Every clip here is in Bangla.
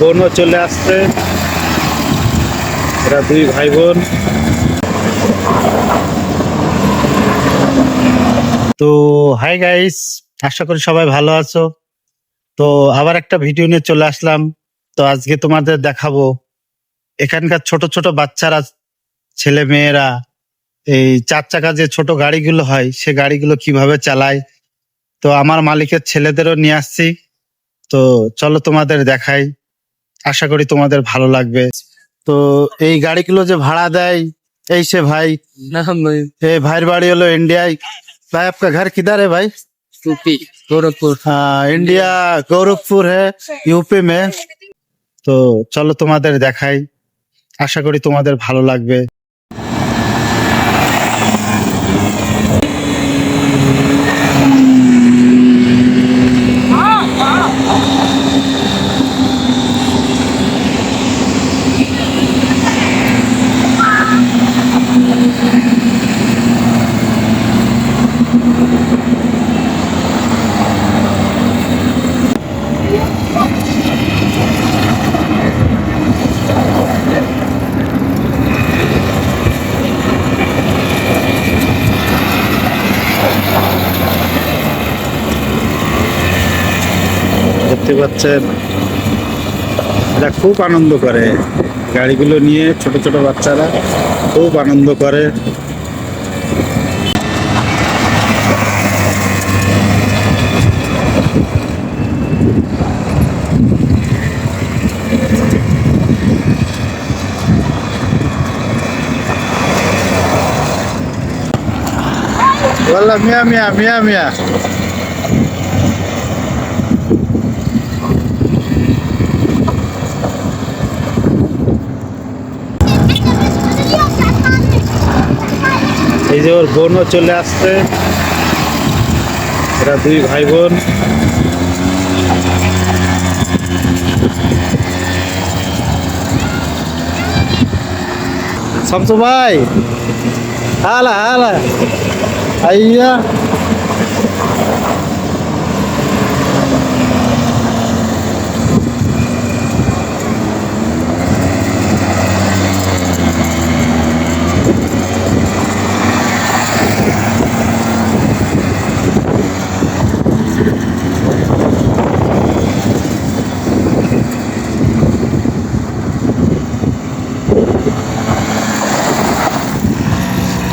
বোনও চলে আসছে। এরা দুই ভাই বোন তো হাই গাইস আশা করি সবাই ভালো আছো। তো, আবার একটা ভিডিও নিয়ে চলে আসলাম। তো, আজকে তোমাদের দেখাবো এখানকার ছোট ছোট বাচ্চারা, ছেলে মেয়েরা, এই চার চাকা যে ছোট গাড়িগুলো হয়, সে গাড়িগুলো কীভাবে চালায়। তো, আমার মালিকের ছেলেদেরও নিয়ে আসছি। তো, চলো তোমাদের দেখাই। আশা করি তোমাদের ভালো লাগবে তো এই গাড়িগুলো যে ভাড়া দেয় এই সে ভাই नाम এ ভাইয়ের বাড়ি হলো ইন্ডিয়ায় ভাই आपका घर किधर है भाई यूपी गोरखपुर हाँ इंडिया गौरखपुर है यूपी में তো চলো তোমাদের দেখাই আশা করি তোমাদের ভালো লাগবে দেখতে পাচ্ছেন। এটা খুব আনন্দ করে। গাড়িগুলো নিয়ে ছোট ছোট বাচ্চারা খুব আনন্দ করে। মিয়া মিয়া মিয়া মিয়া. এই যে ওর বোনও চলে আসছে। এরা দুই ভাই বোন শামসু ভাই, হালা হালা। আইয়া।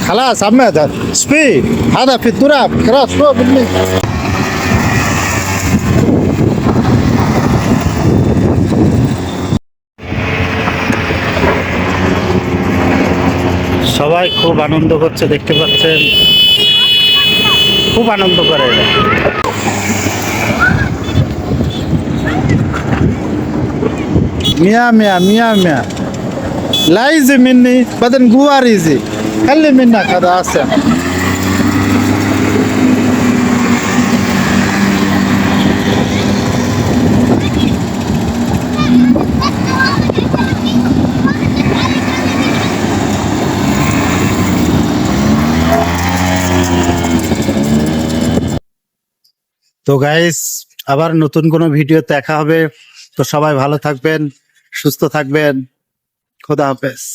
خلاص عماد سبيد هذا في التراب خلاص فوق مني সবাই খুব আনন্দ করছে দেখতে পাচ্ছেন খুব আনন্দ করে এরা। মিয়া মিয়া মিয়া মিয়া لايزي مني بدن جواريزي خلي منك هذا أحسن তো গাইস আবার নতুন কোনো ভিডিও দেখা হবে তো সবাই ভালো থাকবেন সুস্থ থাকবেন খোদা হাফেজ